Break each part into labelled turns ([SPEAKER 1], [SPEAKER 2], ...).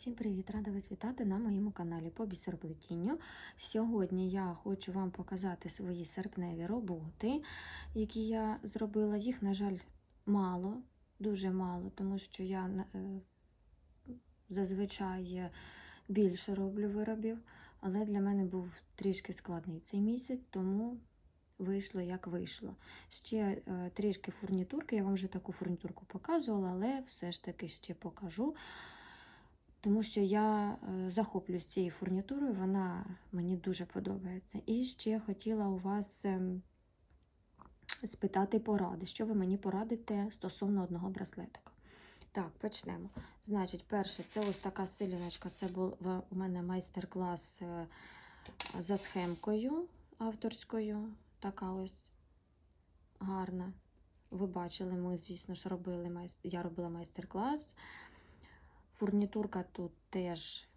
[SPEAKER 1] Всім привіт! Рада вас вітати на моєму каналі по бісероплетінню. Сьогодні я хочу вам показати свої серпневі роботи, які я зробила. Їх, на жаль, мало, дуже мало, тому що я е, зазвичай більше роблю виробів, але для мене був трішки складний цей місяць, тому вийшло як вийшло. Ще е, трішки фурнітурки, я вам вже таку фурнітурку показувала, але все ж таки ще покажу. Тому що я е, захоплююсь цією фурнітурою, вона мені дуже подобається. І ще хотіла у вас ем, спитати поради, що ви мені порадите стосовно одного браслетика. Так, почнемо. Значить, перше, це ось така силіночка. Це був у мене майстер-клас е, за схемкою авторською. Така ось гарна. Ви бачили, ми, звісно ж, робили я робила майстер-клас. Фурнітурка тут теж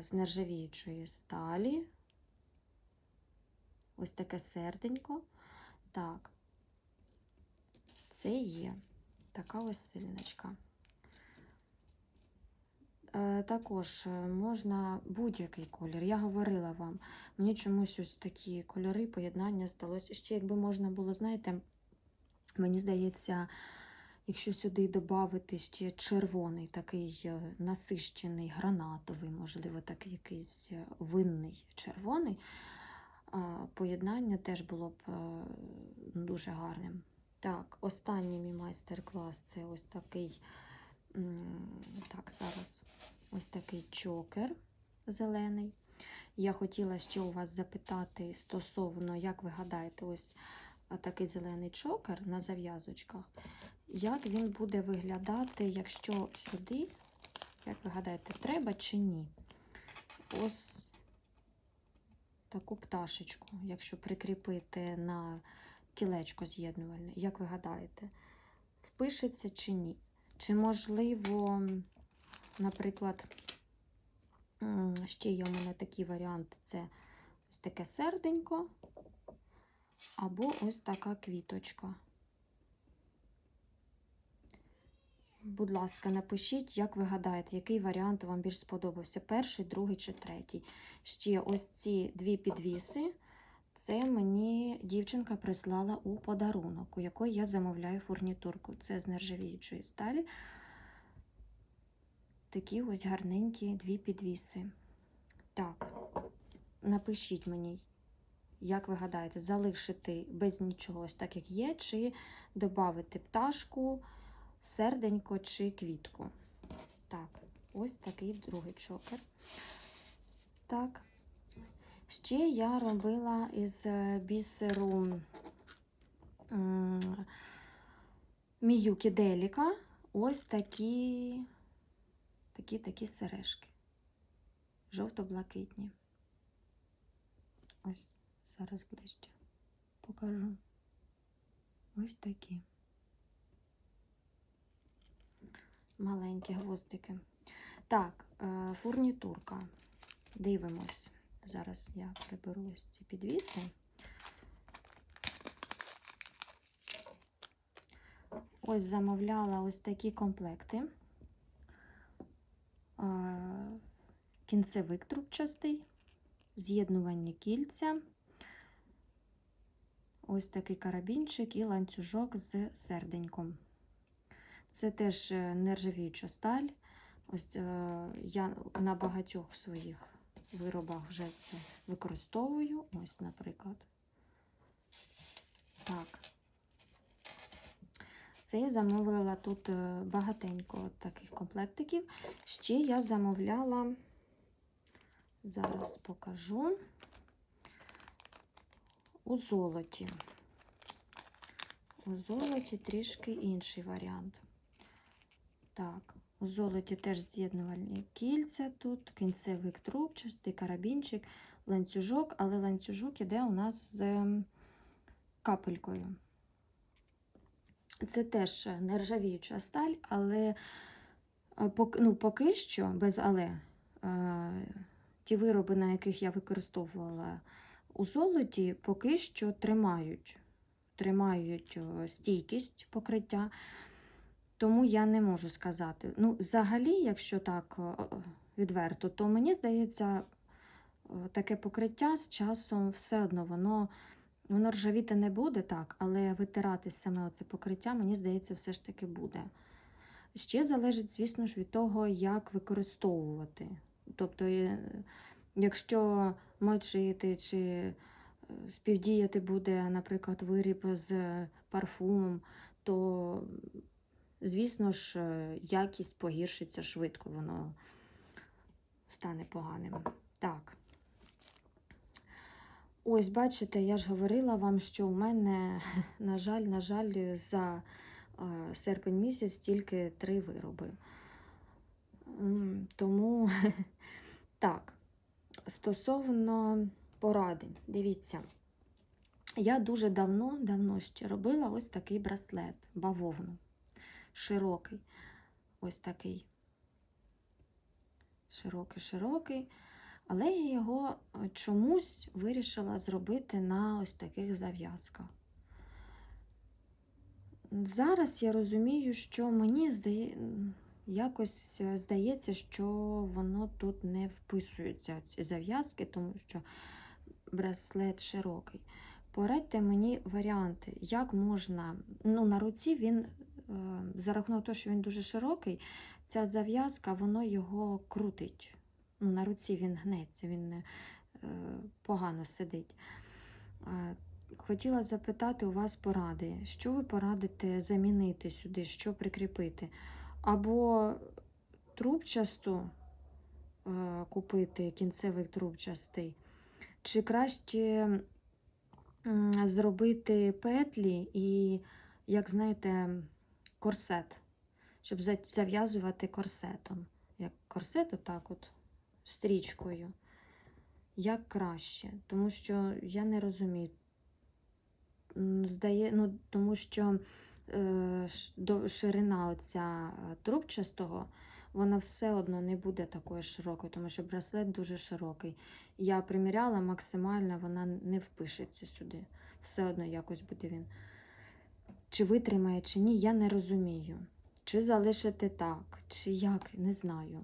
[SPEAKER 1] з нержавіючої сталі. Ось таке серденько. Так, це є така ось сильничка. Е, також можна будь-який колір. Я говорила вам, мені чомусь ось такі кольори, поєднання здалося. Ще, якби можна було, знаєте, мені здається, Якщо сюди додати ще червоний, такий е, насищений, гранатовий, можливо, такий якийсь е, винний червоний, поєднання теж було б е, дуже гарним. Так, останній мій майстер-клас це ось такий, так, зараз ось такий чокер зелений. Я хотіла ще у вас запитати стосовно, як ви гадаєте, ось такий зелений чокер на зав'язочках. Як він буде виглядати, якщо сюди, як ви гадаєте, треба чи ні? Ось таку пташечку, якщо прикріпити на кілечко з'єднувальне, як ви гадаєте, впишеться чи ні? Чи можливо, наприклад, ще є у мене такий варіант це ось таке серденько, або ось така квіточка. Будь ласка, напишіть, як ви гадаєте, який варіант вам більш сподобався: перший, другий чи третій. Ще ось ці дві підвіси. Це мені дівчинка прислала у подарунок, у якої я замовляю фурнітурку. Це з нержавіючої сталі. Такі ось гарненькі дві підвіси. Так, напишіть мені, як ви гадаєте, залишити без нічого, ось так, як є, чи додати пташку серденько чи квітку. Так, ось такий другий чокер. Так. Ще я робила із бісеру Міюкі Деліка ось такі такі такі сережки. Жовто-блакитні. Ось, зараз ближче покажу. Ось такі. маленькі гвоздики. Так, е, фурнітурка. Дивимось. Зараз я приберу ось ці підвіси. Ось замовляла ось такі комплекти. Е, кінцевик трубчастий, з'єднування кільця, ось такий карабінчик і ланцюжок з серденьком. Це теж е, нержавіюча сталь. Ось е, я на багатьох своїх виробах вже це використовую. Ось, наприклад. Так. Це я замовила тут е, багатенько таких комплектиків. Ще я замовляла, зараз покажу, у золоті. У золоті трішки інший варіант. Так, у золоті теж з'єднувальні кільця тут, кінцевик трубчастий, карабінчик, ланцюжок, але ланцюжок іде у нас з ем, капелькою. Це теж нержавіюча сталь, але е, ну, поки що, без але, е, ті вироби, на яких я використовувала у золоті, поки що тримають, тримають стійкість покриття. Тому я не можу сказати. Ну, взагалі, якщо так відверто, то мені здається, таке покриття з часом все одно воно, воно ржавіти не буде, так, але витиратись саме оце покриття, мені здається, все ж таки буде. Ще залежить, звісно ж, від того, як використовувати. Тобто, е, якщо мочити чи е, співдіяти буде, наприклад, виріб з парфумом, то, звісно ж, е, якість погіршиться швидко, воно стане поганим. Так. Ось, бачите, я ж говорила вам, що у мене, на жаль, на жаль, за е, серпень місяць тільки три вироби. Тому так, стосовно поради, дивіться, я дуже давно, давно ще робила ось такий браслет, бавовну, широкий, ось такий. Широкий, широкий. Але я його е, чомусь вирішила зробити на ось таких зав'язках. Зараз я розумію, що мені здає... якось е, здається, що воно тут не вписується, ці зав'язки, тому що браслет широкий. Порадьте мені варіанти, як можна. Ну, на руці він, е, за рахунок того, що він дуже широкий, ця зав'язка, воно його крутить. Ну, на руці він гнеться, він е, погано сидить. Хотіла запитати у вас поради, що ви порадите замінити сюди, що прикріпити? Або трубчасту е, купити кінцевий трубчастий, чи краще зробити петлі і, як знаєте, корсет, щоб зав'язувати корсетом. Як корсет, отак от, стрічкою. Як краще, тому що я не розумію. Здає, ну, тому що ширина оця е, трубчастого, вона все одно не буде такою широкою, тому що браслет дуже широкий. Я приміряла максимально, вона не впишеться сюди. Все одно якось буде він. Чи витримає, чи ні, я не розумію. Чи залишити так, чи як, не знаю.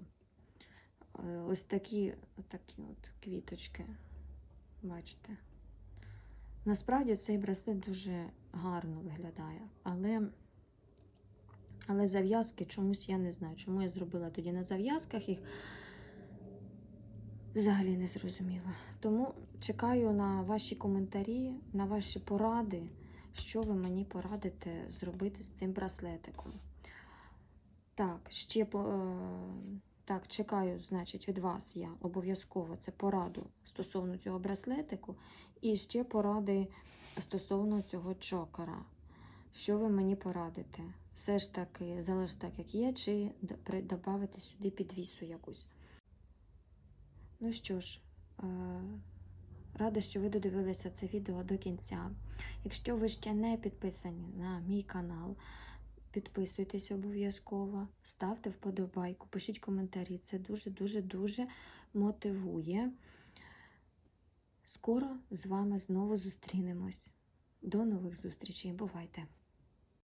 [SPEAKER 1] Е, Ось такі, такі от квіточки. Бачите. Насправді цей браслет дуже гарно виглядає, але, але зав'язки чомусь я не знаю, чому я зробила тоді на зав'язках їх. Взагалі не зрозуміла. Тому чекаю на ваші коментарі, на ваші поради, що ви мені порадите зробити з цим браслетиком. Так, ще по, е, так, чекаю, значить, від вас я обов'язково це пораду стосовно цього браслетику. І ще поради стосовно цього чокера. Що ви мені порадите? Все ж таки залишити так, як є, чи додати сюди підвісу якусь. Ну що ж, е, рада, що ви додивилися це відео до кінця. Якщо ви ще не підписані на мій канал, підписуйтесь обов'язково, ставте вподобайку, пишіть коментарі. Це дуже-дуже дуже мотивує. Скоро з вами знову зустрінемось. До нових зустрічей. Бувайте!